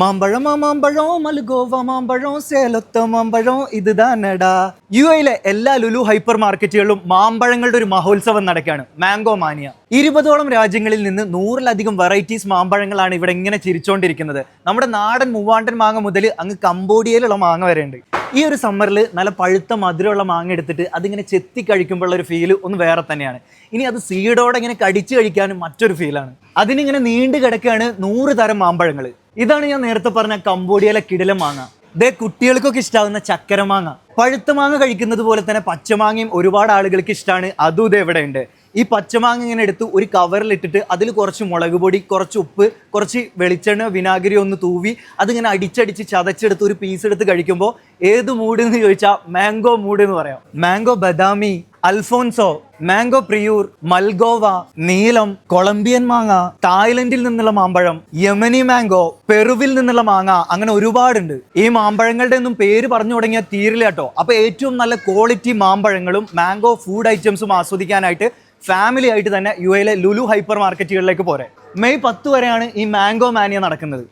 മാമ്പഴം മാമ്പഴം മൽഗോവ മാമ്പഴം സേലത്ത മാമ്പഴം ഇത് താനടാ യു എയിലെ എല്ലാ ലുലു ഹൈപ്പർ മാർക്കറ്റുകളിലും മാമ്പഴങ്ങളുടെ ഒരു മഹോത്സവം നടക്കുകയാണ്. Mango mania. ഇരുപതോളം രാജ്യങ്ങളിൽ നിന്ന് നൂറിലധികം വെറൈറ്റീസ് മാമ്പഴങ്ങളാണ് ഇവിടെ ഇങ്ങനെ ചിരിച്ചുകൊണ്ടിരിക്കുന്നത് നമ്മുടെ നാടൻ മൂവാണ്ടൻ മാങ്ങ മുതൽ അങ്ങ് കംബോഡിയയിലുള്ള മാങ്ങ വരെ ഉണ്ട്. ഈ ഒരു സമ്മറിൽ നല്ല പഴുത്ത മധുരമുള്ള മാങ്ങ എടുത്തിട്ട് അതിങ്ങനെ ചെത്തി കഴിക്കുമ്പോഴുള്ള ഒരു ഫീൽ ഒന്ന് വേറെ തന്നെയാണ്. ഇനി അത് സീഡോടെ ഇങ്ങനെ കടിച്ചു കഴിക്കാനും മറ്റൊരു ഫീലാണ് അതിനിങ്ങനെ നീണ്ടു കിടക്കുകയാണ് നൂറ് തരം മാമ്പഴങ്ങൾ ഇതാണ് ഞാൻ നേരത്തെ പറഞ്ഞ കംബോഡിയയിലെ കിടിലം മാങ്ങ. ദേ കുട്ടികൾക്കൊക്കെ ഇഷ്ടാവുന്ന ചക്കര മാങ്ങ. പഴുത്ത മാങ്ങ കഴിക്കുന്നത് പോലെ തന്നെ പച്ചമാങ്ങയും ഒരുപാട് ആളുകൾക്ക് ഇഷ്ടമാണ് അതും ഇത് ഇവിടെ ഉണ്ട്. ഈ പച്ചമാങ്ങ ഇങ്ങനെ എടുത്ത് ഒരു കവറിലിട്ടിട്ട് അതിൽ കുറച്ച് മുളക് പൊടി കുറച്ച് ഉപ്പ് കുറച്ച് വെളിച്ചെണ്ണ വിനാഗിരി ഒന്ന് തൂവി അതിങ്ങനെ അടിച്ചടിച്ച് ചതച്ചെടുത്ത് ഒരു പീസ് എടുത്ത് കഴിക്കുമ്പോൾ ഏത് മൂഡ് എന്ന് ചോദിച്ചാൽ മാംഗോ മൂഡ് എന്ന് പറയാം. Mango Badami Alphonso mango Priyur Malgova Neelam Colombian മാങ്ങ തായ്ലൻഡിൽ നിന്നുള്ള മാമ്പഴം യമനി മാംഗോ പെറുവിൽ നിന്നുള്ള മാങ്ങ അങ്ങനെ ഒരുപാടുണ്ട്. ഈ മാമ്പഴങ്ങളുടെ ഒന്നും പേര് പറഞ്ഞു തുടങ്ങിയാൽ തീരില്ല കേട്ടോ. അപ്പൊ ഏറ്റവും നല്ല ക്വാളിറ്റി മാമ്പഴങ്ങളും മാംഗോ ഫുഡ് ഐറ്റംസും ആസ്വദിക്കാനായിട്ട് ഫാമിലി ആയിട്ട് തന്നെ യു എയിലെ ലുലു ഹൈപ്പർ മാർക്കറ്റുകളിലേക്ക് പോരെ. മെയ് പത്ത് വരെയാണ് ഈ മാംഗോ മാനിയ നടക്കുന്നത്.